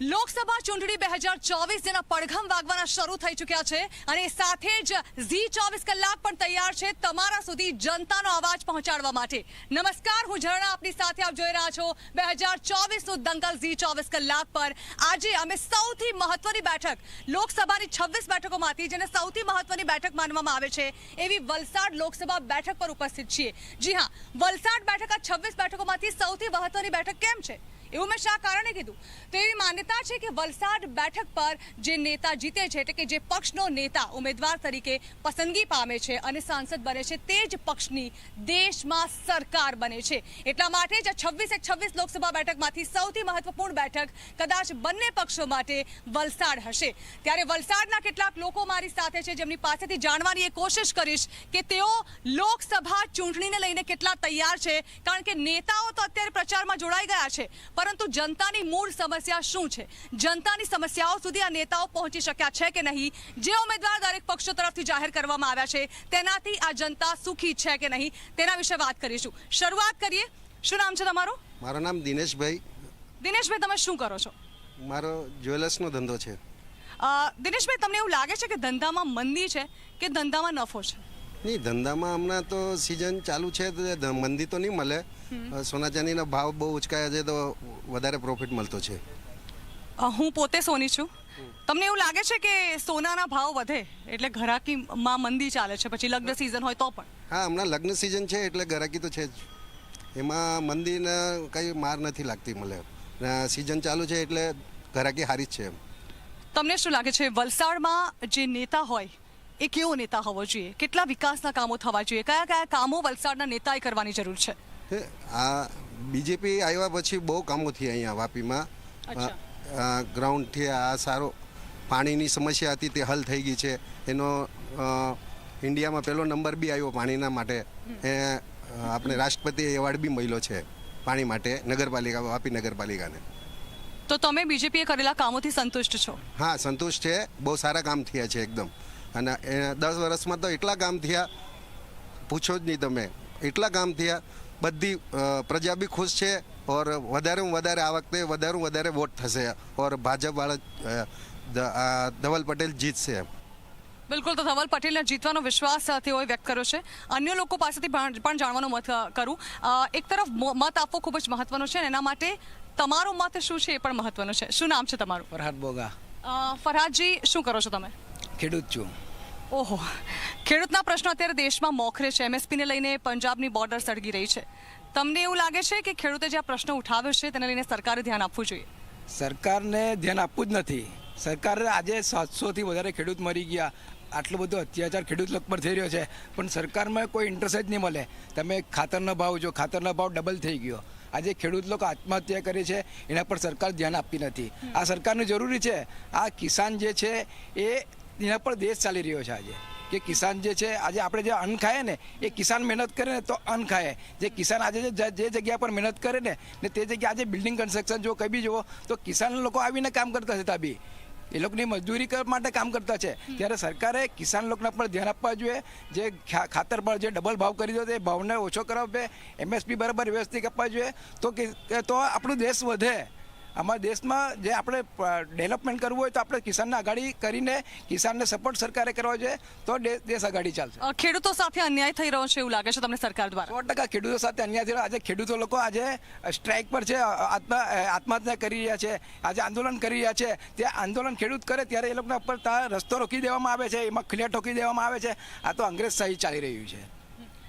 લોકસભા ચૂંટણી બે હજાર ચોવીસ જેના પડઘમ વાગવાના શરૂ થઈ ચૂક્યા છે અને સાથે જ ઝી ચોવીસ કલાક પણ તૈયાર છે તમારા સુધી જનતાનો અવાજ પહોંચાડવા માટે. નમસ્કાર, હું ઝરણા આપની સાથે આપ જોઈ રહ્યા છો બે હજાર ચોવીસનું દંગલ ઝી ચોવીસ કલાક પર. આજે અમે સૌથી મહત્વની બેઠક લોકસભાની છવ્વીસ બેઠકોમાંથી, જેને સૌથી મહત્વની બેઠક માનવામાં આવે છે, એવી વલસાડ લોકસભા બેઠક પર ઉપસ્થિત છીએ. જી હા, વલસાડ બેઠક આ છવ્વીસ બેઠકોમાંથી સૌથી મહત્વની બેઠક કેમ છે? એવું મેં શા કારણે કીધું? તો એવી માન્યતા છે કે વલસાડ બેઠક પર જે નેતા જીતે છે, એટલે કે જે પક્ષનો નેતા ઉમેદવાર તરીકે પસંદગી પામે છે અને સાંસદ બને છે, તે જ પક્ષની દેશમાં સરકાર બને છે. એટલા માટે જ છવ્વીસ છવ્વીસ લોકસભા બેઠકમાંથી સૌથી મહત્વપૂર્ણ બેઠક કદાચ બંને પક્ષો માટે વલસાડ હશે. ત્યારે વલસાડના કેટલાક લોકો મારી સાથે છે, જેમની પાસેથી જાણવાની એ કોશિશ કરીશ કે તેઓ લોકસભા ચૂંટણીને લઈને કેટલા તૈયાર છે, કારણ કે નેતાઓ તો અત્યારે પ્રચારમાં જોડાઈ ગયા છે પરંતુ જનતાની મૂળ સમસ્યા શું છે? જનતાની સમસ્યાઓ સુધી આ નેતાઓ પહોંચી શક્યા છે કે નહીં? જે ઉમેદવાર દરેક પક્ષો તરફથી જાહેર કરવામાં આવ્યા છે તેનાથી આ જનતા સુખી છે કે નહીં? તેના વિશે વાત કરીશું. શરૂઆત કરીએ. શું નામ છે તમારું? મારું નામ દિનેશભાઈ. દિનેશભાઈ તમે શું કરો છો? મારો જ્વેલર્સનો ધંધો છે. દિનેશભાઈ તમને એવું લાગે છે કે ધંધામાં મંદી છે કે ધંધામાં નફો છે? નહીં ધંધામાં હમણાં તો સિઝન ચાલુ છે મંદી તો નહીં મળે. સોના ચાંદીના ભાવ બહુ ઉચકાયા છે તો વધારે પ્રોફિટ મળતો છે. હું પોતે સોની છું. તમને એવું લાગે છે કે સોનાના ભાવ વધે એટલે ઘરાકીમાં મંદી ચાલે છે પછી લગ્ન સિઝન હોય તો પણ? હા હમણાં લગ્ન સિઝન છે એટલે ઘરાકી તો છે જ. એમાં મંદીને કંઈ માર નથી લાગતી મળે સિઝન ચાલુ છે એટલે ઘરાકી હારી જ છે એમ. તમને શું લાગે છે વલસાડમાં જે નેતા હોય એ કેવો નેતા હોવો જોઈએ? કેટલા વિકાસના કામો થવા જોઈએ? કયા કયા કામો વલસાડના નેતાએ કરવાની જરૂર છે? આ બીજેપી આવ્યા પછી બહુ કામો થયા અહીંયા વાપીમાં. ગ્રાઉન્ડથી આ સારો પાણીની સમસ્યા હતી તે હલ થઈ ગઈ છે. એનો ઇન્ડિયામાં પહેલો નંબર બી આવ્યો પાણીના માટે. એ આપણે રાષ્ટ્રપતિ એવોર્ડ બી મળ્યો છે પાણી માટે નગરપાલિકા વાપી નગરપાલિકાને. તો તમે બીજેપીએ કરેલા કામોથી સંતુષ્ટ છો? હા સંતુષ્ટ છે. બહુ સારા કામ થયા છે એકદમ. અને એ દસ વર્ષમાં તો એટલા કામ થયા પૂછો જ નહીં તમે. એટલા કામ થયા બધી પ્રજા બી ખુશ છે ઓર વધારે વધારે આ વખતે વધારે વધારે વોટ થશે ઓર ભાજપવાળા ધવલ પટેલ જીતશે બિલકુલ તો ધવલ પટેલને જીતવાનો વિશ્વાસ તેઓએ વ્યક્ત કર્યો છે. અન્ય લોકો પાસેથી પણ પણ જાણવાનો મત કરું. એક તરફ મ- મત આપવો ખૂબ જ મહત્વનો છે અને એના માટે તમારો મત શું છે એ પણ મહત્વનો છે. શું નામ છે તમારું? ફરહાદ બોગા. ફરહાદજી શું કરો છો તમે? ખેડૂત છું. ઓહો ખેડૂતના પ્રશ્નો અત્યારે દેશમાં મોખરે છે. એમએસપીને લઈને પંજાબની બોર્ડર સળગી રહી છે. તમને એવું લાગે છે કે ખેડૂતે જે આ પ્રશ્ન ઉઠાવ્યો છે તેને લઈને સરકારે ધ્યાન આપવું જોઈએ? સરકારને ધ્યાન આપવું જ નથી. સરકારે આજે સાતસોથી વધારે ખેડૂત મરી ગયા. આટલો બધો અત્યાચાર ખેડૂત લોકો પર થઈ રહ્યો છે. પણ સરકારમાં કોઈ ઇન્ટરેસ્ટ જ નહીં મળે. તમે ખાતરનો ભાવ જો ખાતરનો ભાવ ડબલ થઈ ગયો. આજે ખેડૂત લોકો આત્મહત્યા કરે છે એના પર સરકાર ધ્યાન આપતી નથી. આ સરકારનું જરૂરી છે. આ કિસાન જે છે એ એના પર દેશ ચાલી રહ્યો છે આજે. કે કિસાન જે છે આજે આપણે જે અન્ન ખાય ને એ કિસાન મહેનત કરે ને તો અન્ન ખાય. જે કિસાન આજે જે જગ્યા પર મહેનત કરે ને ને તે જગ્યાએ આજે બિલ્ડિંગ કન્સ્ટ્રક્શન જો કઈ બી જુઓ તો કિસાન લોકો આવીને કામ કરતા હતા બી એ લોકોની મજદૂરી માટે કામ કરતા છે. ત્યારે સરકારે કિસાન લોકોને પણ ધ્યાન આપવા જોઈએ. જે ખાતર પર જે ડબલ ભાવ કરી દો તે ભાવને ઓછો કરાવે એમએસપી બરાબર વ્યવસ્થિત આપવા જોઈએ. તો કે તો આપણો દેશ વધે. અમારા દેશમાં જે આપણે ડેવલપમેન્ટ કરવું હોય તો આપણે કિસાનને આગાડી કરીને કિસાનને સપોર્ટ સરકારે કરવો જોઈએ તો દેશ આગાડી ચાલશે. ખેડૂતો સાથે અન્યાય થઈ રહ્યો છે એવું લાગે છે તમને સરકાર દ્વારા? સો ટકા ખેડૂતો સાથે અન્યાય થયો. આજે ખેડૂતો લોકો આજે સ્ટ્રાઇક પર છે આત્મા આત્મહત્યા કરી રહ્યા છે. આજે આંદોલન કરી રહ્યા છે. તે આંદોલન ખેડૂત કરે ત્યારે એ લોકોના ઉપર ત્યાં રસ્તો રોકી દેવામાં આવે છે. એમાં ખુલ્યા ઠોકી દેવામાં આવે છે. આ તો અંગ્રેજ શાહી ચાલી રહ્યું છે.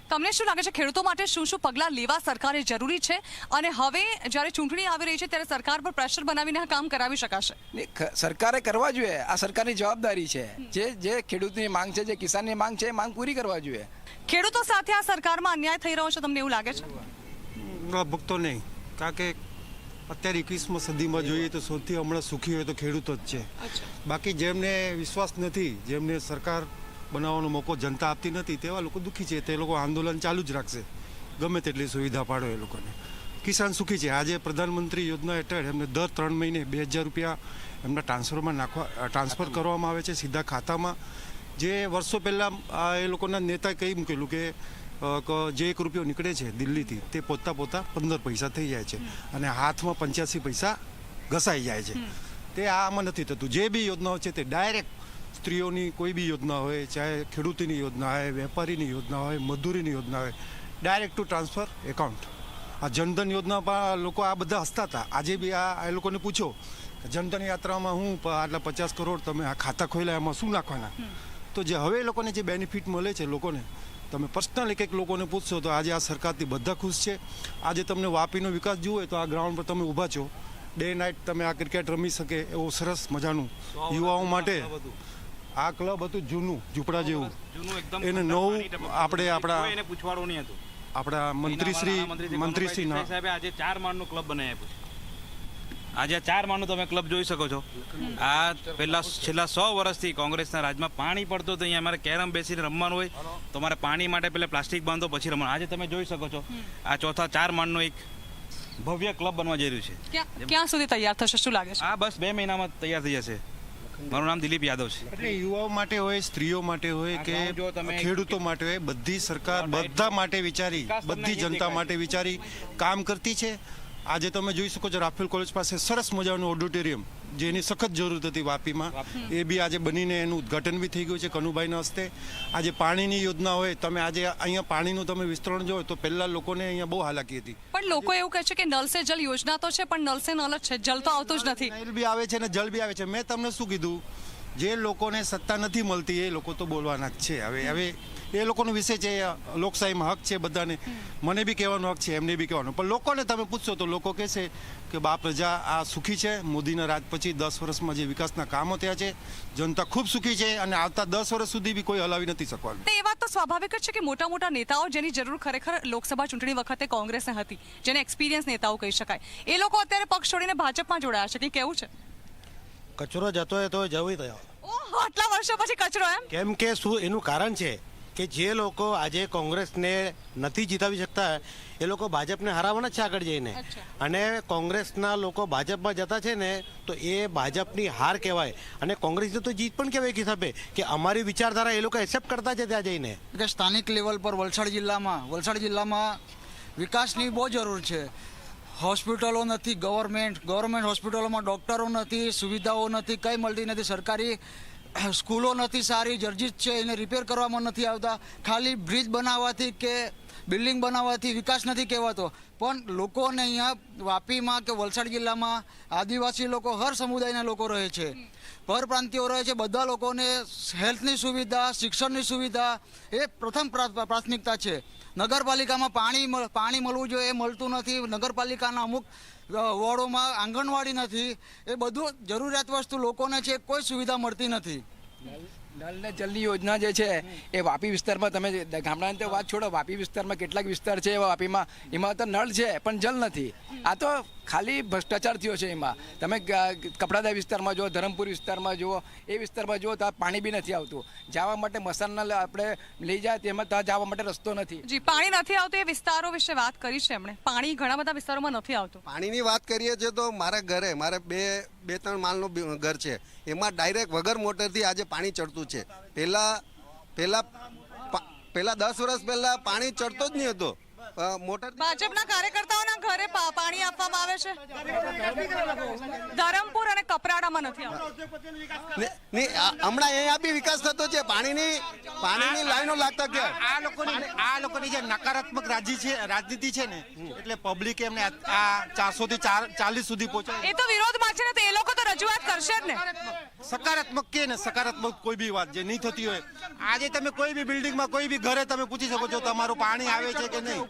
તમને શું લાગે છે ખેડૂતો માટે શું શું પગલાં લેવા સરકારે જરૂરી છે? અને હવે જ્યારે ચૂંટણી આવી રહી છે ત્યારે સરકાર પર પ્રેશર બનાવીને આ કામ કરાવી શકાશે? ને સરકારે કરવા જોઈએ. આ સરકારની જવાબદારી છે. જે જે ખેડૂતની માંગ છે જે કિસાનની માંગ છે એ માંગ પૂરી કરવા જોઈએ. ખેડૂતો સાથે આ સરકારમાં અન્યાય થઈ રહ્યો છે તમને એવું લાગે છે? લગભગ તો નહીં. કારણ કે અત્યારે એકવીસમાં સદીમાં જોઈએ તો સૌથી હમણાં સુખી હોય તો ખેડૂતો જ છે. બાકી જેમને વિશ્વાસ નથી જેમને સરકાર બનાવવાનો મોકો જનતા આપતી નથી તેવા લોકો દુઃખી છે. તે લોકો આંદોલન ચાલુ જ રાખશે. ગમે તેટલી સુવિધા પાડો એ લોકોને. કિસાન સુખી છે. આજે પ્રધાનમંત્રી યોજના હેઠળ એમને દર ત્રણ મહિને બે હજાર રૂપિયા એમના ટ્રાન્સફરમાં નાખવા ટ્રાન્સફર કરવામાં આવે છે સીધા ખાતામાં. જે વર્ષો પહેલાં એ લોકોના નેતાએ કહી મૂકેલું કે ક- જે એક રૂપિયો નીકળે છે દિલ્હીથી તે પોતા પોતા પંદર પૈસા થઈ જાય છે. અને હાથમાં પંચ્યાસી પૈસા ઘસાઈ જાય છે. તે આમાં નથી થતું. જે બી યોજનાઓ છે તે ડાયરેક્ટ સ્ત્રીઓની કોઈ બી યોજના હોય ચાહે ખેડૂતીની યોજના હોય વેપારીની યોજના હોય મજૂરીની યોજના હોય ડાયરેક્ટ ટુ ટ્રાન્સફર એકાઉન્ટ આ જનધન યોજના પણ લોકો આ બધા હસતા હતા. આજે બી આ એ લોકોને પૂછો કે જનધન યાત્રામાં હું આટલા પચાસ કરોડ તમે આ ખાતા ખોલ્યા એમાં શું નાખવાના? તો જે હવે એ લોકોને જે બેનિફિટ મળે છે લોકોને તમે પર્સનલ એક એક લોકોને પૂછશો તો આજે આ સરકારથી બધા ખુશ છે. આજે તમને વાપીનો વિકાસ જુઓ તો આ ગ્રાઉન્ડ પર તમે ઊભા છો. ડે નાઇટ તમે આ ક્રિકેટ રમી શકે એવો સરસ મજાનું યુવાઓ માટે આ ક્લબ હતું જૂનું ઝૂંપડા જેવું. જૂનું એકદમ એને નવું આપણે આપણા- એને પૂછવાડું નહીં હતું. આપણા મંત્રીશ્રી મંત્રીશ્રી સાહેબે આજે ચાર માળનું ક્લબ બનાવી આપ્યું આજે ચાર માળનું તમે ક્લબ જોઈ શકો છો. આ પહેલા છેલ્લા સો વર્ષથી કોંગ્રેસના રાજમાં પાણી પડતું હતું અહીંયા અમારે કેરમ બેસીને રમવાનું હોય. તો અમારે પાણી માટે પહેલાં પ્લાસ્ટિક બાંધો પછી રમવાનું. આજે તમે જોઈ શકો છો. આ ચોથા ચાર માળનું એક ભવ્ય ક્લબ બનવા જઈ રહ્યું છે. ક્યાં ક્યાં સુધી તૈયાર થશે? શું લાગે છે? આ બસ બે મહિનામાં તૈયાર થઈ જશે. મારું નામ દિલીપ યાદવ છે. એટલે યુવાઓ માટે હોય સ્ત્રીઓ માટે હોય કે ગામ જો તમે- ખેડૂતો માટે હોય બધી સરકાર બધા માટે વિચારી બધી જનતા માટે વિચારી કામ કરતી છે. આજે તમે જોઈ શકો છો રાફેલ કોલેજ પાસે સરસ મજાનું ઓડિટોરિયમ જેની સખત જરૂર હતી વાપીમાં. એ બી આજે બનીને એનું ઉદ્ઘાટન બી થઈ ગયું છે કનુભાઈના હસ્તે. આજે પાણીની યોજના હોય તમે આજે અહીંયા પાણીનું તમે વિસ્તરણ જો તો પહેલા લોકોને અહીંયા બહુ હાલાકી હતી. પણ લોકો એવું કહે છે કે નલ સે જલ યોજના તો છે પણ નલ સે નલ જ છે. જલ તો આવતું જ નથી. નલ બી આવે છે ને જલ બી આવે છે. મેં તમને શું કીધું? જે લોકોને સત્તા નથી મળતી એ લોકો તો બોલવાના જ છે. હવે હવે એ લોકોનો વિષય છે લોકશાહીમાં હક છે બધાને મને બી કહેવાનો હક છે એમને બી કહેવાનો. પણ લોકોને તમે પૂછશો તો લોકો કહેશે કે બા પ્રજા આ સુખી છે? મોદીના રાજ પછી દસ વર્ષમાં જે વિકાસના કામો થયા છે જનતા ખૂબ સુખી છે અને આવતા દસ વર્ષ સુધી બી કોઈ હલાવી નથી શકવાનું. એ વાત તો સ્વાભાવિક જ છે કે મોટા મોટા નેતાઓ જેની જરૂર ખરેખર લોકસભા ચૂંટણી વખતે કોંગ્રેસને હતી જેને એક્સપિરિયન્સ નેતાઓ કહી શકાય. એ લોકો અત્યારે પક્ષ છોડીને ભાજપમાં જોડાયા છે કે કેવું છે? કચરો જતો હોય તો જવું થયો ઓહ આટલા વર્ષો પછી કચરો એમ? કેમ કે શું એનું કારણ છે કે જે લોકો આજે કોંગ્રેસને નથી જીતાવી શકતા એ લોકો ભાજપને હરાવવાના જ છે આગળ જઈને. અને કોંગ્રેસના લોકો ભાજપમાં જતા છે ને તો એ ભાજપની હાર કહેવાય. અને કોંગ્રેસની તો જીત પણ કહેવાય કે હિસાબે કે અમારી વિચારધારા એ લોકો એક્સેપ્ટ કરતા છે ત્યાં જઈને. કે સ્થાનિક લેવલ પર વલસાડ જિલ્લામાં વલસાડ જિલ્લામાં વિકાસની બહુ જરૂર છે. હોસ્પિટલો નથી ગવર્મેન્ટ ગવર્મેન્ટ હોસ્પિટલોમાં ડૉક્ટરો નથી સુવિધાઓ નથી કંઈ મળતી નથી. સરકારી સ્કૂલો નથી, સારી જર્જિત છે, એને રિપેર કરવામાં નથી આવતા. ખાલી બ્રિજ બનાવવાથી કે બિલ્ડિંગ બનાવવાથી વિકાસ નથી કહેવાતો. પણ લોકોને અહીંયા વાપીમાં કે વલસાડ જિલ્લામાં આદિવાસી લોકો, હર સમુદાયના લોકો રહે છે. પરપ્રાંતિયો રહે છે. બધા લોકોને હેલ્થની સુવિધા, શિક્ષણની સુવિધા એ પ્રથમ પ્રા- પ્રાથમિકતા છે. નગરપાલિકામાં પાણી પાણી મળવું જોઈએ, એ મળતું નથી. નગરપાલિકાના અમુક વોર્ડોમાં આંગણવાડી નથી. એ બધું જરૂરિયાત વસ્તુ લોકોને છે, કોઈ સુવિધા મળતી નથી. નલ ને જલની યોજના જે છે, એ વાપી વિસ્તારમાં તમે ગામડાની તો વાત છોડો, વાપી વિસ્તારમાં કેટલાક વિસ્તાર છે વાપીમાં. એમાં તો નળ છે, પણ જલ નથી. આ તો ખાલી ભ્રષ્ટાચાર થયો છે એમાં. તમે કપડાદા વિસ્તારમાં જુઓ ધરમપુર વિસ્તારમાં જુઓ એ વિસ્તારમાં જુઓ ત્યાં પાણી બી નથી આવતું. જવા માટે મસાલના આપણે લઈ જાય તેમાં ત્યાં જવા માટે રસ્તો નથી. જી પાણી નથી આવતું એ વિસ્તારો વિશે વાત કરી છે એમણે. પાણી ઘણા બધા વિસ્તારોમાં નથી આવતું. પાણીની વાત કરીએ છીએ તો મારા ઘરે મારે બે બે ત્રણ માળનું ઘર છે. એમાં ડાયરેક્ટ વગર મોટરથી આજે પાણી ચડતું છે. પહેલાં પહેલાં પા- પહેલાં દસ વર્ષ પહેલાં પાણી ચડતો જ નહીં હતો. મોટર ભાજપના કાર્યકર્તાઓના ઘરે પાણી આપવામાં આવે છે. ધરમપુર અને કપરાડામાં નથી હમણાં અહીંયા બી વિકાસ થતો છે. પાણીની પાણીની લાઈનો લાગતા કે આ લોકોની આ લોકોની જે નકારાત્મક રાજી છે રાજનીતિ છે ને એટલે પબ્લિક એમને આ- ચારસો થી ચાલીસ સુધી પહોંચે એ તો વિરોધમાં છે ને તો એ લોકો તો રજૂઆત કરશે જ ને. સકારાત્મક કે ને સકારાત્મક કોઈ બી વાત જે નહીં થતી હોય. આજે તમે કોઈ બી બિલ્ડિંગમાં કોઈ બી ઘરે તમે પૂછી શકો છો તમારું પાણી આવે છે કે નહીં.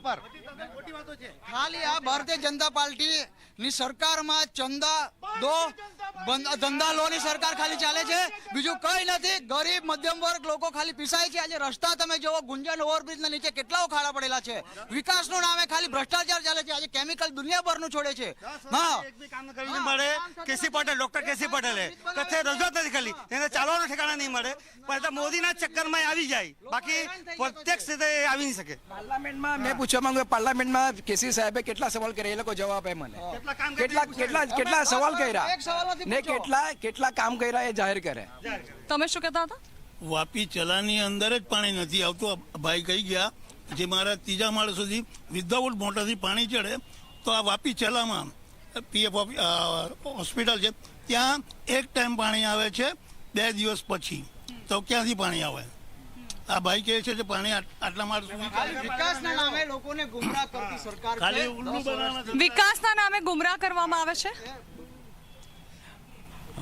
ખાલી આ ભારતીય જનતા પાર્ટી ની સરકારમાં ચંદા દો ધંધા લો ની સરકાર ખાલી ચાલે છે. બીજું કઈ નથી ગરીબ મધ્યમ વર્ગ લોકો ખાલી પીસાય છે. આજે રસ્તા તમે જોવો ગુંજન ઓવરબ્રિજ ના નીચે કેટલાઓ ખાડા પડેલા છે. વિકાસનું નામે ખાલી ભ્રષ્ટાચાર ચાલે છે. આજે કેમિકલ દુનિયાભરનું છોડે છે. હા કેસી પટેલ ડોક્ટર કેસી પટેલે. કથે રજૂઆત નથી કરી એને ચાલવાનું ઠેકાણા નહીં મળે. પણ તો મોદીના ચક્કરમાં આવી જાય. બાકી પ્રત્યક્ષ રીતે આવી નહીં શકે. પાર્લામેન્ટમાં મેં પૂછવા માંગુ પાર્લામેન્ટમાં કેસી સાહેબે કેટલા સવાલ કર્યા? એ લોકો જવાબ આપે મને. કેટલા કેટલા કેટલા સવાલ કર્યા? ને કેટલા કેટલા કામ કર્યા એ જાહેર કરે? તમે શું કહેતા હતા? વાપી ચલાની અંદર જ પાણી નથી આવતું. ભાઈ કહી ગયા જે મારા ત્રીજા માળ સુધી વિધાઉટ મોટરથી પાણી ચડે તો આ વાપી ચલામાં પીએફ હોસ્પિટલ છે ત્યાં એક ટાઈમ પાણી આવે છે બે દિવસ પછી. તો ક્યાંથી પાણી આવે? આ ભાઈ કહે છે કે પાણી આટલા માટે વિકાસના નામે લોકોને ગુમરાહ કરતી સરકાર ખાલી ઉલ્લુ બનાવવાના વિકાસના નામે ગુમરાહ કરવામાં આવે છે?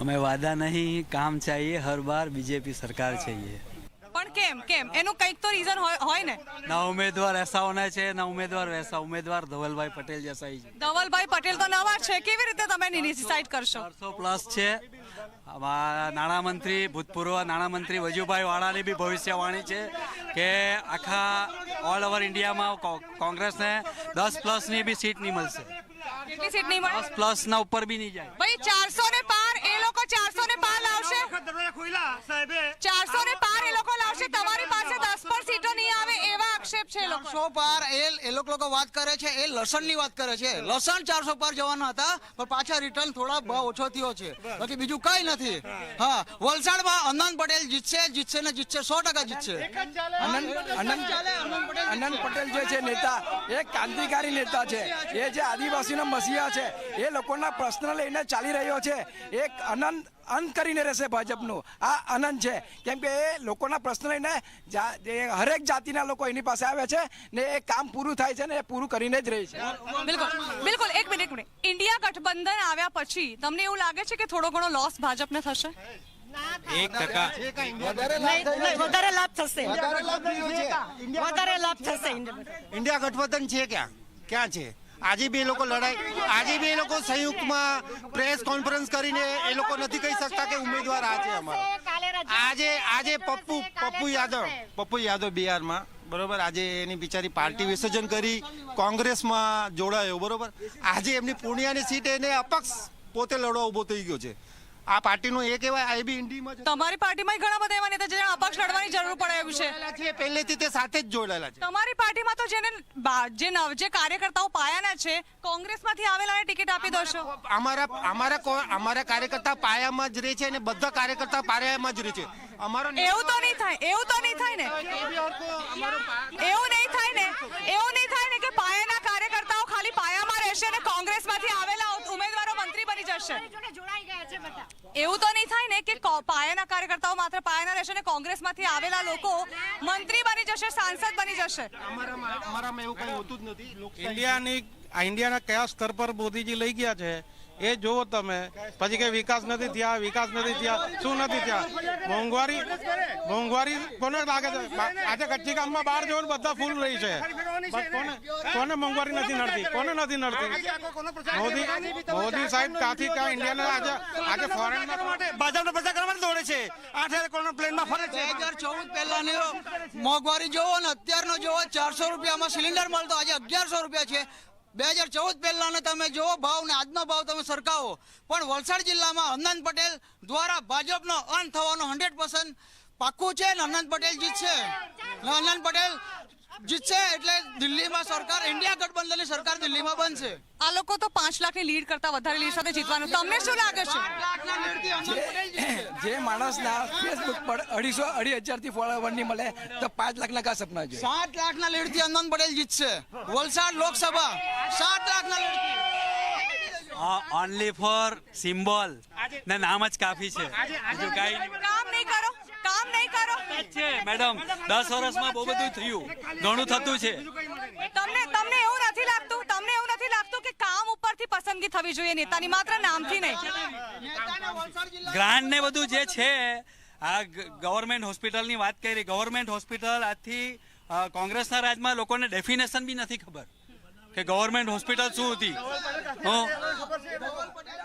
અમે વાદા નહીં કામ ચાહીએ હર બાર બીજેપી સરકાર ચાહીએ પણ કેમ કેમ? એનું કંઈક તો રીઝન હોય ને. ના ઉમેદવાર એસા હોના છે ના ઉમેદવાર વૈસા ઉમેદવાર ધવલભાઈ પટેલ જૈસા છે. ધવલભાઈ પટેલ તો નવા છે. કેવી રીતે તમે ડિસાઈડ કરશો? ચારસો પ્લસ છે. નાણામંત્રી ભૂતપૂર્વ નાણામંત્રી વજુભાઈ વાળાની બી ભવિષ્યવાણી છે કે આખા ઓલ ઓવર ઇન્ડિયામાં કોંગ્રેસને દસ પ્લસની બી સીટ નહીં મળશે. કેટલી સીટ નહીં મળે? દસ પ્લસના ઉપર બી નહીં જાય. ભાઈ ચારસો ને લાવશે ચારસો ને પાર એ લોકો લાવશે. તમારી પાસે દસ પર સીટો નહીં આવે એવા આક્ષેપ છે લોકો. સો પાર એ એ લોકો લોકો વાત કરે છે એ લસણની વાત કરે છે. લસણ ચારસો પાર જવાના હતા પણ પાછા રિટર્ન થોડા ભાવ ઓછો થયો છે. બાકી બીજું કઈ નથી. હા. વલસાડમાં અનંત પટેલ જીતશે જીતશે ને જીતશે સો ટકા જીતશે. અનંત પટેલ જે છે નેતા એ ક્રાંતિકારી નેતા છે. એ જે આદિવાસીના મસીહા છે એ લોકોના પ્રશ્ન લઈને ચાલી રહ્યો છે. એક અનંત અંત કરીને રહેશે ભાજપનું. આ અનંત છે. કેમ કે એ લોકોના પ્રશ્ન લઈને હરેક જાતિના લોકો એની પાસે આવે છે ને એ કામ પૂરું થાય છે ને એ પૂરું કરીને જ રહે છે. બિલકુલ. બિલકુલ. એક મિનિટ મિનિટ. ઇન્ડિયા ગઠબંધન આવ્યા પછી તમને એવું લાગે છે કે થોડો ઘણો લોસ ભાજપને થશે? એક ટકા. વધારે લાભ થશે. વધારે લાભ થશે ઇન્ડિયા ગઠબંધન છે ક્યાં? ક્યાં છે? આજે બી એ લોકો લડાઈ આજે બી એ લોકો સંયુક્તમાં પ્રેસ કોન્ફરન્સ કરીને એ લોકો નથી કહી શકતા કે ઉમેદવાર આ છે અમારો. આજે આજે પપ્પુ પપ્પુ યાદવ. પપ્પુ યાદવ બિહારમાં. બરોબર? આજે એની બિચારી પાર્ટી વિસર્જન કરી કોંગ્રેસમાં જોડાયો. બરોબર? આજે એમની પૂર્ણિયાની સીટ એને અપક્ષ પોતે લડવા ઊભો થઈ ગયો છે. આ પાર્ટીનો એ કહેવાય આ બી ઇન્ડીમાં તમારી પાર્ટીમાં ઘણા બધા એવા નેતા જેને અપક્ષ લડવાની જરૂર પડે એવું છે. પહેલેથી તે સાથે જ જોડાયેલા છે. તમારી પાર્ટીમાં તો જેને જે નવ જે કાર્યકર્તાઓ પાયાના છે કોંગ્રેસમાંથી આવેલાને ટિકિટ આપી દો છો અમારા અમારા અમારા કાર્યકર્તા પાયામાં જ રહે છે અને બધા કાર્યકર્તા પાયામાં જ રહે છે. અમારો એવું તો નહીં થાય એવું તો નહીં થાય ને? એવું નહીં થાય ને? એવું નહીં થાય ને કે પાયાના કાર્યકર્તાઓ ખાલી પાયામાં રહેશે અને કોંગ્રેસમાંથી આવેલા મંત્રી બની જશે. એવું તો નહીં થાય ને કે પાયાના કાર્યકર્તાઓ માત્ર પાયાના રહેશે અને કોંગ્રેસમાંથી આવેલા લોકો મંત્રી બની જશે સાંસદ બની જશે. અમારામાં અમારામાં એવું કઈ હોતું જ નથી. ઇન્ડિયાની ઇન્ડિયાના કયા સ્તર પર મોદીજી લઈ ગયા છે? એ જુઓ તમે. પછી કે વિકાસ નથી થયા વિકાસ નથી થયા. શું નથી થયા? મોંઘવારી મોંઘવારી કોને લાગે છે? આજે કચ્છી ગામમાં બહાર જવું બધા ફૂલ રહી છે. કોને કોને મોંઘવારી નથી નડતી? કોને નથી નડતી? મોદી મોદી સાહેબ કાથી કા ઇન્ડિયાને આજે આજે ફોરેન ભાજપનો પ્રચાર કરવા માટે દોડે છે. આઠ હજાર કરોડ પ્લેનમાં ફરે બે છે હજાર ચૌદ પહેલાની મોંઘવારી જોવો ને અત્યારનો જોવો ચારસો રૂપિયામાં સિલિન્ડર મળતો. આજે અગિયારસો રૂપિયા છે. બે હજાર ચૌદ પહેલાનો તમે જુઓ ભાવ ને આજનો ભાવ તમે સરખાવો. પણ વલસાડ જિલ્લામાં અનંત પટેલ દ્વારા ભાજપનો અંત થવાનો હંડ્રેડ પર્સન્ટ પાક્કું છે ને અનંત પટેલ જીતશે અનંત પટેલ જીતશે એટલે દિલ્હીમાં સરકાર ઇન્ડિયા ગઠબંધનની સરકાર દિલ્હીમાં બનશે. આ લોકો તો પાંચ લાખની લીડ કરતા વધારે લીડ સાથે જીતવાનું. તમને શું લાગે છે? લાખના લીડથી અનંત જે માણસના ફેસબુક પર અઢીસો અઢી હજારથી ફોલોવર નહીં મળે તો પાંચ લાખના કા સપના જોઈએ સાત લાખના લીડથી અનંત પટેલ જીતશે. વલસાડ લોકસભા સાત લાખના લીડથી ઓનલી ફોર સિમ્બોલ ને નામ જ કાફી છે. બીજું કાંઈ કામ નહીં કરો. કામ નહીં કરો. છે મેડમ. દસ વર્ષમાં બહુ બધું થયું. ઘણું થતું છે. તમને તમને એવું નથી લાગતું તમને એવું નથી લાગતું કે કામ ઉપરથી પસંદગી થવી જોઈએ નેતાની માત્ર નામથી નહીં. ગ્રાન્ટ ને બધું જે છે આ ગવર્મેન્ટ હોસ્પિટલની વાત કરી. ગવર્મેન્ટ હોસ્પિટલ આજથી કોંગ્રેસના રાજમાં લોકોને ડેફિનેશન બી નથી ખબર. કે ગવર્મેન્ટ હોસ્પિટલ શું હતી?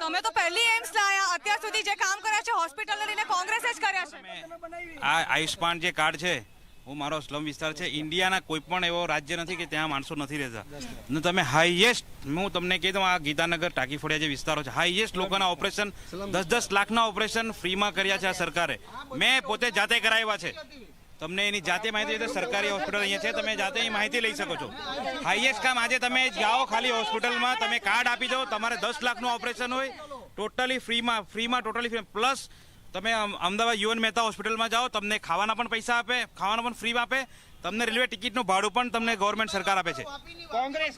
તમે તો પહેલી એમ્સ લાયા અત્યાર સુધી જે કામ કર્યા છે હોસ્પિટલને લઈને કોંગ્રેસ જ કર્યા છે. આ આયુષ્માન જે કાર્ડ છે હું મારો સ્લમ વિસ્તાર છે ઇન્ડિયાના કોઈ પણ એવો રાજ્ય નથી કે ત્યાં માણસો નથી રહેતા. ને તમે હાઈએસ્ટ હું તમને કહી દઉં આ ગીતાનગર ટાંકી ફળિયા જે વિસ્તારો છે હાઈએસ્ટ લોકોના ઓપરેશન દસ દસ લાખના ઓપરેશન ફ્રીમાં કર્યા છે આ સરકારે. મેં પોતે જાતે કરાવ્યા છે. તમને એની જાતે માહિતી તો સરકારી હોસ્પિટલ અહીંયા છે તમે જાતે એ માહિતી લઈ શકો છો. હાઈએસ્ટ કામ આજે તમે જાઓ ખાલી હોસ્પિટલમાં તમે કાર્ડ આપી દો તમારે દસ લાખનું ઓપરેશન હોય ટોટલી ફ્રીમાં ફ્રીમાં ટોટલી ફ્રી પ્લસ તમે અમ- અમદાવાદ યુએન મહેતા હોસ્પિટલમાં જાઓ તમને ખાવાના પણ પૈસા આપે ખાવાના પણ ફ્રીમાં આપે તમને રેલવે ટિકિટનું ભાડું પણ તમને ગવર્મેન્ટ સરકાર આપે છે. કોંગ્રેસ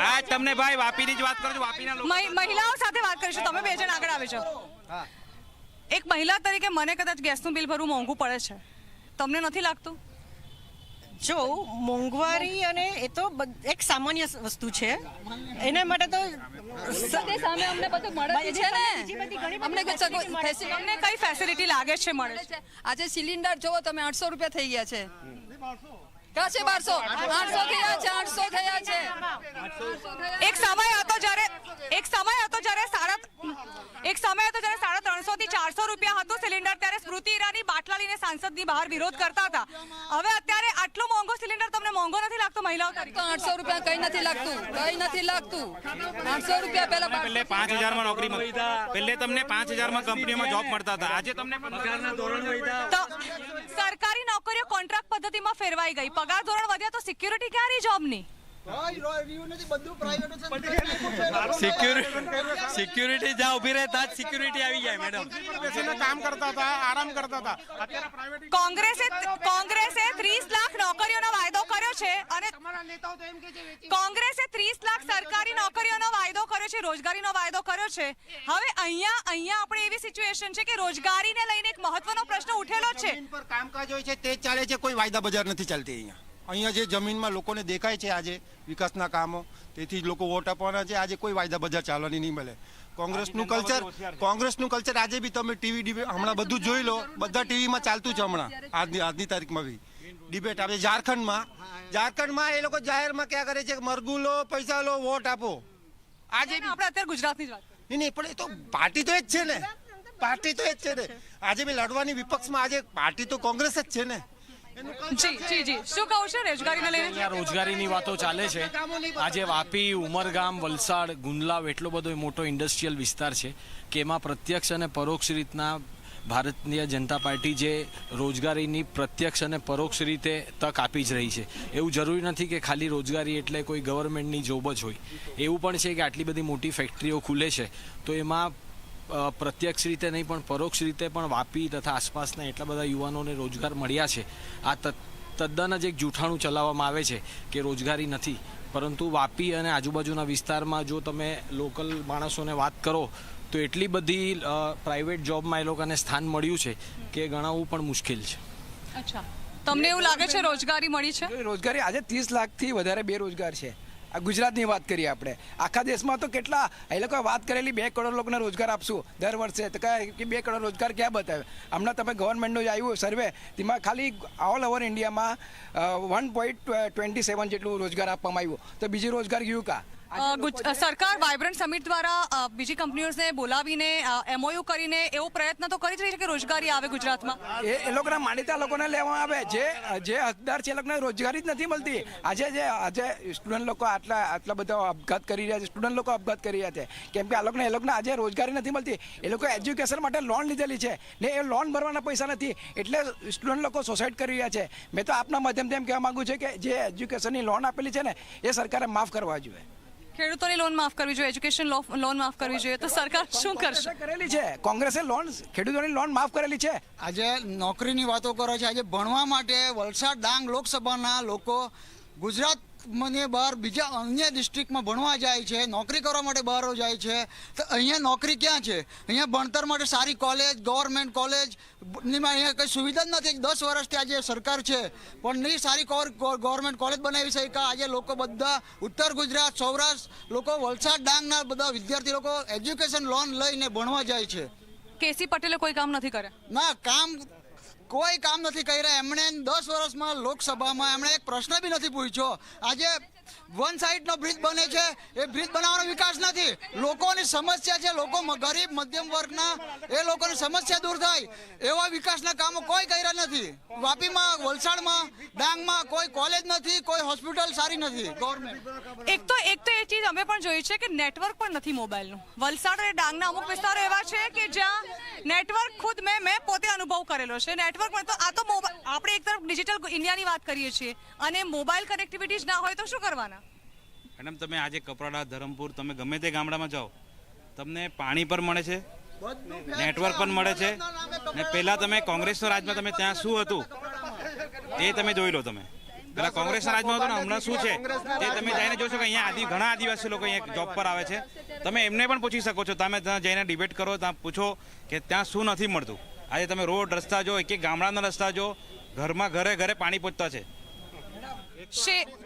આ તમને ભાઈ વાપીની જ વાત કરો છો વાપીના મહિલાઓ સાથે વાત કરીશું તમે બે જણ આગળ આવે છો. એક મહિલા તરીકે મને કદાચ ગેસનું બિલ ભરવું મોંઘું પડે છે. તમને નથી લાગતું? જો મોંઘવારી અને એ તો એક સામાન્ય વસ્તુ છે. એના માટે તો સામે અમને બધું મળે છે ને? અમને. અમને કઈ ફેસિલિટી લાગે છે મળે છે? આજે સિલિન્ડર જોવો તમે આઠસો રૂપિયા થઈ ગયા છે. ક્યાં છે બારસો? આઠસો થયા છે આઠસો થયા છે. એક સમય હતો જ્યારે એક સમય હતો જ્યારે સાડા એક સમય હતો જ્યારે સાડા ત્રણસો થી ચારસો રૂપિયા હતું સિલિન્ડર ત્યારે સ્મૃતિ ઈરાની બાટલા લઈને સાંસદની બહાર વિરોધ કરતા હતા. હવે અત્યારે આટલો મોંઘો સિલિન્ડર તમને મોંઘો નથી લાગતો મહિલાઓ તરીકે? આઠસો રૂપિયા કઈ નથી લાગતું કઈ નથી લાગતું. આઠસો રૂપિયા પહેલા પહેલે પાંચ હજારમાં નોકરી મળતી પહેલે તમને પાંચ હજારમાં કંપનીમાં જોબ મળતા હતા. આજે તમને પગારના ધોરણ તો સરકારી નોકરીઓ કોન્ટ્રાક્ટ પદ્ધતિમાં ફેરવાઈ ગઈ. પગાર ધોરણ વધ્યા તો સિક્યુરિટી ક્યાં જોબની સિક્યુરિટી જ્યાં ઊભી રહે ત્યાં જ સિક્યુરિટી આવી જાય મેડમ કામ કરતા હતા આરામ કરતા હતા. કોંગ્રેસે કોંગ્રેસે 30 લાખ નોકરીઓનો વાયદો કર્યો છે અને કોંગ્રેસે 30 લાખ સરકારી નોકરીઓનો વાયદો કર્યો છે રોજગારીનો વાયદો કર્યો છે. હવે અહીંયા અહીંયા આપણે એવી સિચ્યુએશન છે કે રોજગારીને લઈને એક મહત્વનો પ્રશ્ન ઉઠેલો છે. જમીન પર કામકાજ હોય છે તે ચાલે છે કોઈ વાયદા બજાર નથી ચાલતી અહીંયા. અહીંયા જે જમીનમાં લોકોને દેખાય છે આજે વિકાસના કામો તેથી જ લોકો વોટ આપવાના છે. આજે કોઈ વાયદા બજાર ચાલવાની નહીં મળે. કોંગ્રેસનું કલ્ચર કોંગ્રેસનું કલ્ચર આજે બી તમે ટીવી ડીબેટ હમણાં બધું જોઈ લો બધા ટીવીમાં ચાલતું છે હમણાં. આજની આજની તારીખમાં બી. ડિબેટ આવે. ઝારખંડમાં ઝારખંડમાં એ લોકો જાહેરમાં ક્યાં કરે છે? મરગું લો પૈસા લો વોટ આપો. આજે આપણે અત્યારે ગુજરાતની જ વાત નહીં નહીં પણ એ તો પાર્ટી તો એ જ છે ને. પાર્ટી તો એ જ છે ને. આજે બી લડવાની વિપક્ષમાં આજે પાર્ટી તો કોંગ્રેસ જ છે ને. રોજગારીને વાતો ચાલે છે. આજે વાપી, ઉમરગામ, વલસાડ ગુંદલાવ એટલો બધો મોટો ઇન્ડસ્ટ્રીયલ વિસ્તાર છે કે એમાં પ્રત્યક્ષ અને પરોક્ષ રીતના ભારતીય જનતા પાર્ટી જે રોજગારીની પ્રત્યક્ષ અને પરોક્ષ રીતે તક આપી જ રહી છે. એવું જરૂરી નથી કે ખાલી રોજગારી એટલે કોઈ ગવર્મેન્ટની જોબ જ હોય. એવું પણ છે કે આટલી બધી મોટી ફેક્ટરીઓ ખુલે છે. તો એમાં પ્રત્યક્ષ રીતે નહીં પણ પરોક્ષ રીતે પણ વાપી તથા આસપાસના એટલા બધા યુવાનોને રોજગાર મળ્યા છે. આ તદ્દન જ એક જૂઠાણું ચલાવવામાં આવે છે કે રોજગારી નથી. પરંતુ વાપી અને આજુબાજુના વિસ્તારમાં જો તમે લોકલ માણસોને વાત કરો તો એટલી બધી પ્રાઇવેટ જોબમાં એ લોકોને સ્થાન મળ્યું છે કે ગણાવવું પણ મુશ્કેલ છે. અચ્છા. તમને એવું લાગે છે રોજગારી મળી છે? રોજગારી આજે ત્રીસ લાખથી વધારે બેરોજગાર છે. આ ગુજરાતની વાત કરીએ આપણે. આખા દેશમાં તો કેટલા, એ લોકોએ વાત કરેલી, બે કરોડ લોકોને રોજગાર આપશું દર વર્ષે. તો કે બે કરોડ રોજગાર ક્યાં બતાવે? હમણાં તમે ગવર્મેન્ટનું જે આવ્યું સર્વે તેમાં ખાલી ઓલ ઓવર ઇન્ડિયામાં વન પોઈન્ટ ટ્વેન્ટી સેવન જેટલું રોજગાર આપવામાં આવ્યું. તો બીજું રોજગાર ગયું કા? સરકાર વાઇબ્રન્ટ સમિટ દ્વારા બીજી કંપનીઓને બોલાવીને એમઓયુ કરીને એવો પ્રયત્ન તો કરી જ રહી છે કે રોજગારી આવે ગુજરાતમાં. એ એ લોકોના માનીતા લોકોને લેવામાં આવે. જે જે હકદાર છે એ લોકોને રોજગારી જ નથી મળતી. આજે જે આજે સ્ટુડન્ટ લોકો આટલા આટલા બધા અપઘાત કરી રહ્યા છે. સ્ટુડન્ટ લોકો અપઘાત કરી રહ્યા છે. કેમ કે આ લોકોને એ લોકોને આજે રોજગારી નથી મળતી. એ લોકો એજ્યુકેશન માટે લોન લીધેલી છે. ને એ લોન ભરવાના પૈસા નથી. એટલે સ્ટુડન્ટ લોકો સોસાઇડ કરી રહ્યા છે. મેં તો આપના માધ્યમથી એમ કહેવા માંગુ છું કે જે એજ્યુકેશનની લોન આપેલી છે ને એ સરકારે માફ કરવા જોઈએ. ખેડૂતોની લોન માફ કરવી જોઈએ એજ્યુકેશન લોન માફ કરવી જોઈએ તો સરકાર શું કરશે? કરેલી છે? કોંગ્રેસે લોન ખેડૂતોની લોન માફ કરેલી છે? આજે નોકરીની વાતો કરો છે આજે ભણવા માટે વલસાડ ડાંગ લોકસભાના લોકો ગુજરાત મને બહાર બીજા અન્ય ડિસ્ટ્રિક્ટમાં ભણવા જાય છે નોકરી કરવા માટે બહાર જાય છે તો અહીંયા નોકરી ક્યાં છે? અહીંયા ભણતર માટે સારી કોલેજ ગવર્મેન્ટ કોલેજ નીમાં અહીંયા કંઈ સુવિધા જ નથી. દસ વર્ષથી આજે સરકાર છે પણ નહીં સારી ગવર્મેન્ટ કોલેજ બનાવી શક્યા. આજે લોકો બધા ઉત્તર ગુજરાત સૌરાષ્ટ્ર લોકો વલસાડ ડાંગના બધા વિદ્યાર્થી લોકો એજ્યુકેશન લોન લઈને ભણવા જાય છે. કેસી પટેલે કોઈ કામ નથી કર્યા? ના કામ કોઈ કામ નથી કર્યા એમણે દસ વર્ષમાં લોકસભામાં એમણે એક પ્રશ્ન બી નથી પૂછ્યો. આજે વન સાઈડનો બ્રિજ બને છે. એ બ્રિજ બનાવવાનો વિકાસ નથી. લોકોની સમસ્યા છે. લોકો ગરીબ, મધ્યમ વર્ગના, એ લોકોની સમસ્યા દૂર થાય. એવા વિકાસના કામો કોઈ કર્યા નથી. વાપીમાં, વલસાડમાં, ડાંગમાં કોઈ કોલેજ નથી, કોઈ હોસ્પિટલ સારી નથી. ગવર્મેન્ટ એક તો એક તો એ ચીજ અમે પણ જોઈ છે કે નેટવર્ક પણ નથી મોબાઈલનું વલસાડ અને ડાંગના અમુક વિસ્તારો એવા છે કે જ્યાં નેટવર્ક ખુદ મેં મેં પોતે અનુભવ કરેલો છે. નેટવર્ક પણ તો, આ તો આપણે એક તરફ ડિજિટલ ઇન્ડિયાની વાત કરીએ છીએ. અને મોબાઈલ કનેક્ટિવિટી જ ના હોય તો શું કરવાના મેડમ તમે આજે કપરાડા ધરમપુર તમે ગમે તે ગામડામાં જાઓ તમને પાણી પર મળે છે નેટવર્ક પણ મળે છે ને પહેલા તમે કોંગ્રેસના રાજમાં તમે ત્યાં શું હતું? એ તમે જોઈ લો તમે. પેલા કોંગ્રેસના રાજમાં હતો ને હમણાં શું છે? તે તમે જઈને જોશો કે અહીંયા આદિ ઘણા આદિવાસી લોકો અહીંયા જોબ પર આવે છે. તમે એમને પણ પૂછી શકો છો તમે ત્યાં જઈને ડિબેટ કરો ત્યાં પૂછો કે ત્યાં શું નથી મળતું. આજે તમે રોડ રસ્તા જો એક એક ગામડાના રસ્તા જો ઘરમાં ઘરે ઘરે પાણી પહોંચતા છે.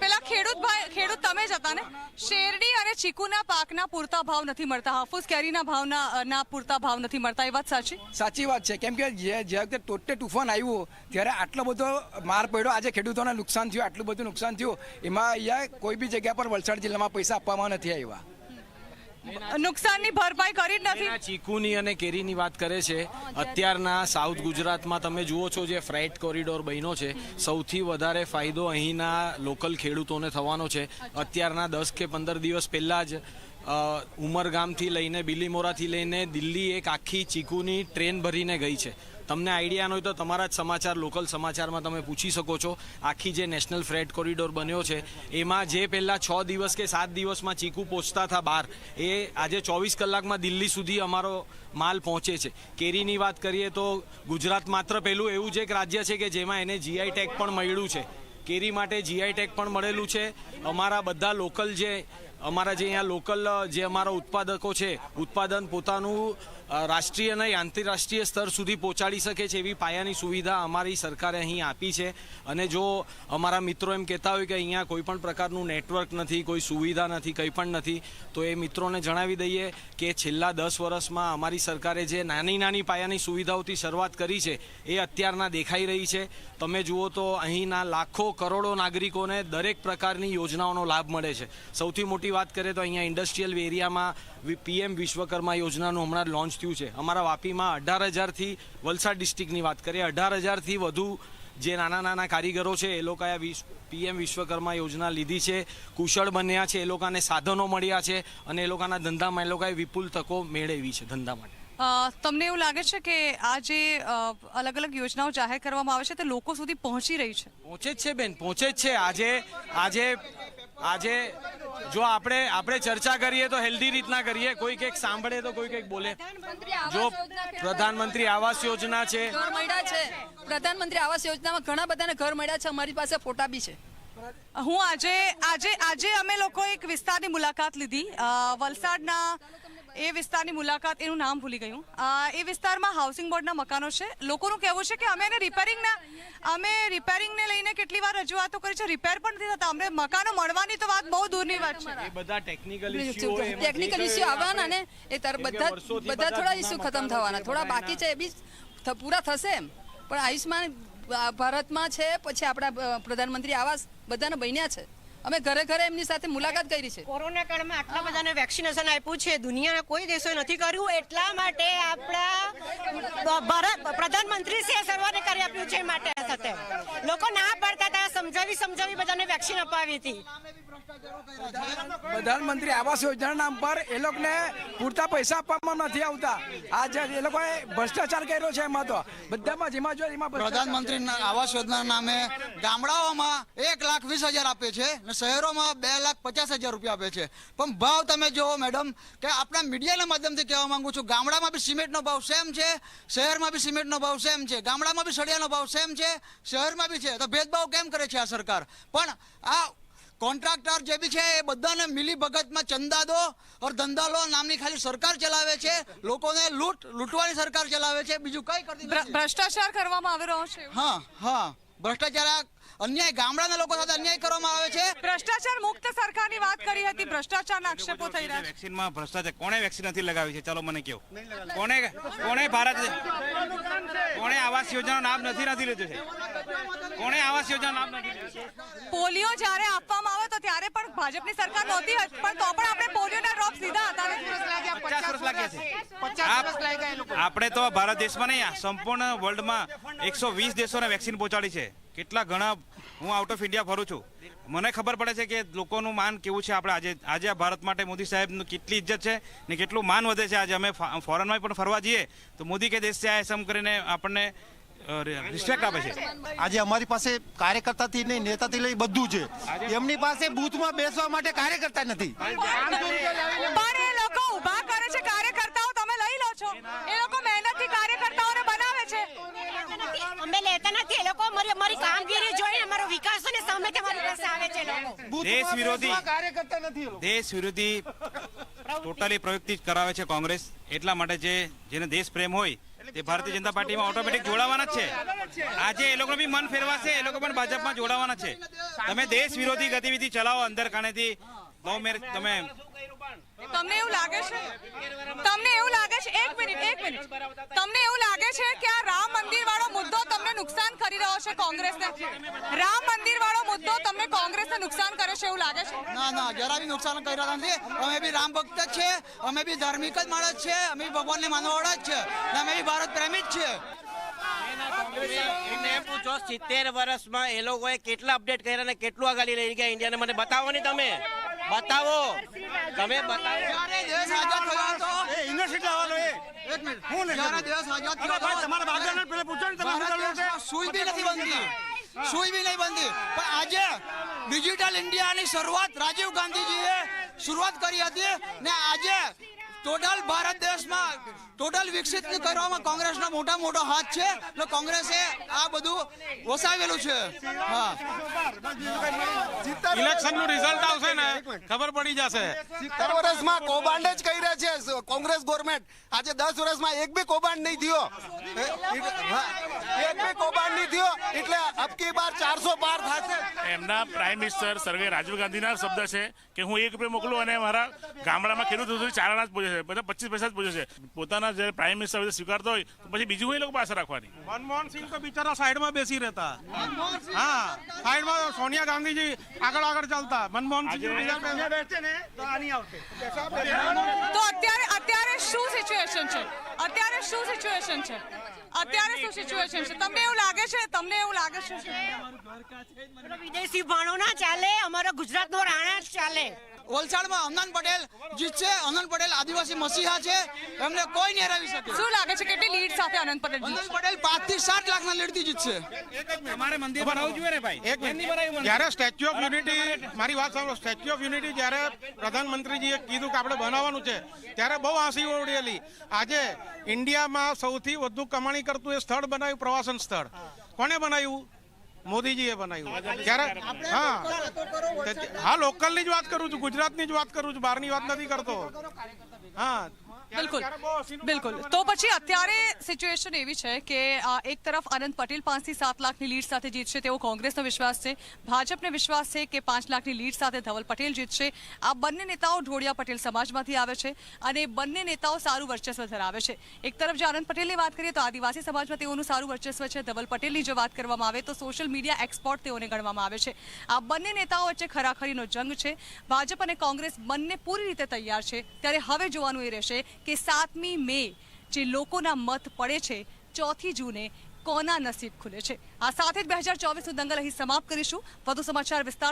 પેલા ખેડૂત ભાઈ, ખેડૂત તમે જ હતા ને? શેરડી અને ચીકુના પાકના પૂરતા ભાવ નથી મળતા, હાફૂસ કેરીના ભાવના, ના પૂરતા ભાવ નથી મળતા, એ વાત સાચી? સાચી વાત છે. કેમ કે જે જે વખતે ટોટે તુફાન આવ્યું, ત્યારે આટલો બધો માર પડ્યો. આજે ખેડૂતોને નુકસાન થયું, આટલું બધું નુકસાન થયું. એમાં અહીંયા કોઈ બી જગ્યા પર વલસાડ જિલ્લામાં પૈસા આપવામાં નથી આવ્યા. નુકસાનની ભરપાઈ કરી જ નથી. ચીકુની અને કેરીની વાત કરે છે. અત્યારના સાઉથ ગુજરાતમાં તમે જુઓ છો જે ફ્રાઇટ કોરિડોર બન્યો છે સૌથી વધારે ફાયદો અહીંના લોકલ ખેડૂતોને થવાનો છે. અત્યારના દસ કે પંદર દિવસ પહેલાં જ ઉમરગામથી લઈને બિલીમોરાથી લઈને દિલ્હી એક આખી ચીકુની ટ્રેન ભરીને ગઈ છે. તમને આઈડિયા હોય તો તમારા જ સમાચાર, લોકલ સમાચારમાં તમે પૂછી શકો છો. આખી જે નેશનલ ફ્રેડ કોરિડોર બન્યો છે, એમાં જે પહેલાં છ દિવસ કે સાત દિવસમાં ચીકુ પહોંચતા હતા બહાર, એ આજે ચોવીસ કલાકમાં દિલ્હી સુધી અમારો માલ પહોંચે છે. કેરીની વાત કરીએ તો ગુજરાત માત્ર પહેલું એવું જ એક રાજ્ય છે કે જેમાં એને જીઆઈ ટેગ પણ મળ્યું છે. કેરી માટે જીઆઈ ટેગ પણ મળેલું છે. અમારા બધા લોકલ જે અમારા જે અહીંયા લોકલ જે અમારા ઉત્પાદકો છે, ઉત્પાદન પોતાનું રાષ્ટ્રીય અને આંતરરાષ્ટ્રીય સ્તર સુધી પહોંચાડી શકે છે એવી પાયાની સુવિધા અમારી સરકારે અહીં આપી છે. અને જો અમારા મિત્રો એમ કહેતા હોય કે અહીંયા કોઈ પણ પ્રકારનું નેટવર્ક નથી, કોઈ સુવિધા નથી, કંઈ પણ નથી, તો એ મિત્રોને જણાવી દઈએ કે છેલ્લા દસ વર્ષમાં અમારી સરકારે જે નાની નાની પાયાની સુવિધાઓથી શરૂઆત કરી છે, એ અત્યારના દેખાઈ રહી છે. તમે જુઓ તો અહીંના લાખો કરોડો નાગરિકોને દરેક પ્રકારની યોજનાઓનો લાભ મળે છે. સૌથી મોટી વાત કરીએ તો અહીંયા ઇન્ડસ્ટ્રીયલ એરિયામાં પીએમ વિશ્વકર્મા યોજનાનું હમણાં લોન્ચ થયું છે. અમારા વાપીમાં અઢાર હજારથી વલસાડ ડિસ્ટ્રિક્ટની વાત કરીએ અઢાર હજારથી વધુ જે નાના નાના કારીગરો છે એ લોકોએ પીએમ વિશ્વકર્મા યોજના લીધી છે. કુશળ બન્યા છે એ લોકોને સાધનો મળ્યા છે અને એ લોકોના ધંધામાં એ લોકોએ વિપુલ તકો મેળવી છે ધંધા માટે. તમને એવું લાગે છે કે આ જે અલગ અલગ યોજનાઓ જાહેર કરવામાં આવે છે તે લોકો સુધી પહોંચી રહી છે? પહોંચે જ છે બેન પહોંચે જ છે. આજે આજે આજે જો આપણે આપણે ચર્ચા કરીએ તો હેલ્ધી રીતના કરીએ. કોઈ કંઈક સાંભળે તો કોઈ કંઈક બોલે. જો પ્રધાનમંત્રી આવાસ યોજના છે. પ્રધાનમંત્રી આવાસ યોજનામાં ઘણા બધાને ઘર મળ્યા છે. અમારી પાસે ફોટા બી છે. હું આજે આજે આજે અમે લોકો એક વિસ્તારની મુલાકાત લીધી. વલસાડના એ વિસ્તારની મુલાકાત એનું નામ ભૂલી ગયું એ વિસ્તારમાં હાઉસિંગ બોર્ડના મકાનો છે. લોકોનું કહેવું છે કે અમે એને રિપેરિંગના અમે રિપેરિંગને લઈને કેટલી વાર રજૂઆતો કરી છે. રિપેર પણ નથી થતા. અમને મકાનો મળવાની તો વાત બહુ દૂરની વાત છે. એ બધા ટેકનિકલ ટેકનિકલ ઇશ્યુ આવવાના ને એ તર બધા બધા બધા થોડા ઇશ્યુ ખતમ થવાના. થોડા બાકી છે એ બી પૂરા થશે એમ. પણ આયુષ્માન ભારતમાં છે પછી આપણા પ્રધાનમંત્રી આવાસ બધાને બન્યા છે. અમે ઘરે ઘરે એમની સાથે મુલાકાત કરી છે. કોરોના કાળમાં આટલા બધાને વેક્સિનેશન આપ્યું છે દુનિયાના કોઈ દેશોએ નથી કર્યું એટલા માટે આપણા ભારત પ્રધાનમંત્રી છે સર્વને કરી આપ્યું છે માટે સાથે. લોકો ના પડતા હતા સમજાવી સમજાવી બધાને વેક્સિન અપાવી હતી. પ્રધાનમંત્રી આવાસ યોજના નામ પર એ લોકોને પૂરતા પૈસા આપવામાં નથી આવતા. આ જે એ લોકોએ ભ્રષ્ટાચાર કર્યો છે એમાં તો. બધામાં જેમાં જોઈએ એમાં પ્રધાનમંત્રી આવાસ યોજના નામે ગામડાઓમાં એક લાખ વીસ હજાર આપે છે શહેરોમાં બે લાખ પચાસ હજાર રૂપિયા આપે છે. પણ ભાવ તમે જુઓ મેડમ કે આપણા મીડિયાના માધ્યમથી કહેવા માંગુ છું ગામડામાં બી સિમેન્ટનો ભાવ સેમ છે શહેરમાં બી સિમેન્ટનો ભાવ સેમ છે ગામડામાં બી સળિયાનો ભાવ સેમ છે શહેરમાં બી છે. તો ભેદભાવ કેમ કરે છે આ સરકાર? પણ આ કોન્ટ્રાક્ટર જે બી છે એ બધાને મિલી ભગતમાં ચંદા દો ઓર ધંધા લો નામની ખાલી સરકાર ચલાવે છે લોકોને લૂંટ લૂંટવાની સરકાર ચલાવે છે બીજું કઈ કરતી ભ્રષ્ટાચાર કરવામાં આવી રહ્યો છે? હા હા. ભ્રષ્ટાચાર આ અન્યાય ગામડાના લોકો સાથે અન્યાય કરવામાં આવે છે. ભ્રષ્ટાચાર મુક્ત સરકારની વાત કરી હતી ભ્રષ્ટાચારના આક્ષેપો થઈ રહ્યા છે. વેક્સિનમાં ભ્રષ્ટાચાર કોણે વેક્સિન નથી લગાવી છે? ચાલો મને કહો. કોણે કોણે ભારત કોણે આવાસ યોજનાનો લાભ નથી નથી લીધો છે? કોણે આવાસ યોજનાનું લાભ નથી લીધું પોલિયો જ્યારે આપવામાં આવે તો ત્યારે પણ ભાજપની સરકાર નહોતી હતી, પણ તો પણ આપણે પોલિયોના ડ્રોપ લીધા હતા. પચાસ વર્ષ લાગ્યા છે. આપણે તો ભારત દેશમાં નહીં સંપૂર્ણ વર્લ્ડમાં એકસો વીસ દેશોને વેક્સિન પહોંચાડી છે. કેટલા ઘણા હું આઉટ ઓફ ઇન્ડિયા ફરું છું. મને ખબર પડે છે કે લોકોનું માન કેવું છે આપણે આજે આજે આ ભારત માટે મોદી સાહેબનું કેટલી ઇજ્જત છે ને કેટલું માન વધે છે આજે અમે ફોરેનમાં પણ ફરવા જઈએ તો મોદી કે દેશ છે આ એમ કરીને આપણને રિસ્પેક્ટ આપે છે. આજે અમારી પાસે કાર્યકર્તાથી નહીં નેતાથી લઈ બધું છે. એમની પાસે બૂથમાં બેસવા માટે કાર્યકર્તા નથી. પણ એ લોકો ઊભા કરે છે કાર્યકર્તાઓ તમે લઈ લો છો. લેતા નથી એ લોકો મારી કામગીરી જોઈને અમારો વિકાસ અને સામે તમારી પાસે આવે છે લોકો. દેશ વિરોધી. કાર્યકર્તા નથી દેશ વિરોધી ટોટલી પ્રવૃત્તિ જ કરાવે છે કોંગ્રેસ. એટલા માટે જે જેને દેશ પ્રેમ હોય તે ભારતીય જનતા પાર્ટીમાં ઓટોમેટિક જોડાવાના છે. આજે એ લોકો બી મન ફેરવાશે એ લોકો પણ ભાજપમાં જોડાવાના છે. તમે દેશ વિરોધી ગતિવિધિ ચલાવો અંદર કાણેથી લવ મેરેજ તમે તમને એવું લાગે છે? તમને એવું લાગે છે? એક મિનિટ એક મિનિટ. તમને એવું લાગે છે કે આ રામ મંદિર વાળો મુદ્દો તમને નુકસાન કરી રહ્યો છે કોંગ્રેસને? રામ મંદિર વાળો મુદ્દો તમને કોંગ્રેસને નુકસાન કરે છે એવું લાગે છે? ના ના જરા બી નુકસાન કરી રહ્યા નથી. અમે બી રામ ભક્ત છે. અમે બી ધાર્મિક જ માણસ છે. અમે ભગવાનને માનવાવાળા જ છે. અમે બી ભારત પ્રેમી જ છે એમને પૂછો સિત્તેર વર્ષમાં એ લોકોએ કેટલા અપડેટ કર્યા અને કેટલું આગળ લઈ ગયા? ઇન્ડિયાને મને બતાવો ને તમે. બતાવો. તમે બતાવો. દેશ આઝાદ થયો હતો. એ યુનિવર્સિટી આવવાનો એ. એક મિનિટ. હું લે જ્યારે દેશ આઝાદ થયો ભાઈ, તમારા બાપદાદાને પહેલા પૂછો ને તમે શું ભારત કરવાનું સુઈ બી નથી બનતી. સુઈ બી નહીં બનતી. પણ આજે ડિજિટલ ઇન્ડિયાની શરૂઆત રાજીવ ગાંધીજીએ શરૂઆત કરી હતી ને આજે ટોટલ ભારત દેશમાં ટોટલ વિકસિત કરવામાં કોંગ્રેસનો મોટા મોટો હાથ છે. એટલે કોંગ્રેસે આ બધું વસાવેલું છે. હા. ઇલેક્શનનું રિઝલ્ટ આવશે ને? ખબર પડી જશે. સિત્તેર વર્ષમાં કૌભાંડ જ કરી રહ્યા છે કોંગ્રેસ ગવર્મેન્ટ. આજે દસ વર્ષમાં એક બી કૌભાંડ નહીં થયો. એક બી કૌભાંડ નહીં થયો. એટલે અબકી બાર ચારસો પાર થશે. એમના પ્રાઇમ મિનિસ્ટર સર્વે રાજીવ ગાંધીના શબ્દ છે કે હું એક રૂપિયા મોકલું અને મારા ગામડામાં ખેડૂત સુધી ચાર અનાજ પહોંચે છે બધા પચીસ પૈસા જ પૂછે છે. પોતાના જે પ્રાઇમ મિનિસ્ટર બધું સ્વીકારતો હોય તો પછી બીજું એ લોકો પાસે રાખવાની. મનમોહન સિંહ તો બિચારા સાઈડમાં બેસી રહેતા. હા સાઈડમાં સોનિયા ગાંધીજી આગળ આગળ ચાલતા. મનમોહન સિંહ બેસે ને તો આ આવશે. તો અત્યારે અત્યારે શું સિચ્યુએશન છે? અત્યારે શું સિચ્યુએશન છે? અત્યારે શું સિચ્યુએશન છે? તમને એવું લાગે છે? તમને એવું લાગે છે? વિદેશી ભાણો ના ચાલે અમારો ગુજરાતનો રાણા ચાલે. વલસાડમાં અનંત પટેલ જીતશે અનંત પટેલ આદિવાસી મસીહા છે એમને કોઈ નહીં હરાવી શકે. શું લાગે છે કેટલી લીડ સાથે અનંત પટેલ અનંત પટેલ પાંચથી સાત લાખના લીડથી જીતશે. અમારે મંદિર બનાવવું જોઈએ ને ભાઈ. એક જ્યારે સ્ટેચ્યુ ઓફ યુનિટી મારી વાત સાંભળો સ્ટેચ્યુ ઓફ યુનિટી જ્યારે પ્રધાનમંત્રીજીએ કીધું કે આપણે બનાવવાનું છે ત્યારે બહુ હાંસી ઉડેલી આજે ઇન્ડિયામાં સૌથી વધુ કમાણી કરતું એ સ્થળ બનાવ્યું પ્રવાસન સ્થળ. કોને બનાવ્યું? મોદીજીએ બનાવ્યું. ત્યારે હા. હા લોકલની જ વાત કરું છું ગુજરાતની જ વાત કરું છું બહારની વાત નથી કરતો. હા. બિલકુલ. બિલકુલ. તો પછી અત્યારે સિચ્યુએશન એવી છે કે એક તરફ આનંદ પટેલ પાંચથી સાત લાખની લીડ સાથે જીતશે તેવો કોંગ્રેસનો વિશ્વાસ છે. ભાજપને વિશ્વાસ છે કે પાંચ લાખની લીડ સાથે ધવલ પટેલ જીતશે. આ બંને નેતાઓ ઢોળિયા પટેલ સમાજમાંથી આવે છે અને બંને નેતાઓ સારું વર્ચસ્વ ધરાવે છે. એક તરફ જો આનંદ પટેલની વાત કરીએ તો આદિવાસી સમાજમાં તેઓનું સારું વર્ચસ્વ છે. ધવલ પટેલની જો વાત કરવામાં આવે તો સોશિયલ મીડિયા એક્સપોર્ટ તેઓને ગણવામાં આવે છે. આ બંને નેતાઓ વચ્ચે ખરાખરીનો જંગ છે. ભાજપ અને કોંગ્રેસ બંને પૂરી રીતે તૈયાર છે. ત્યારે હવે જોવાનું એ રહેશે કે સાતમી મે જે લોકોના મત પડે છે, ચોથી જૂને કોના નસીબ ખુલે છે. આ સાથે જ બે હજાર ચોવીસનું દંગલ અહીં સમાપ્ત કરીશું. વધુ સમાચાર વિસ્તાર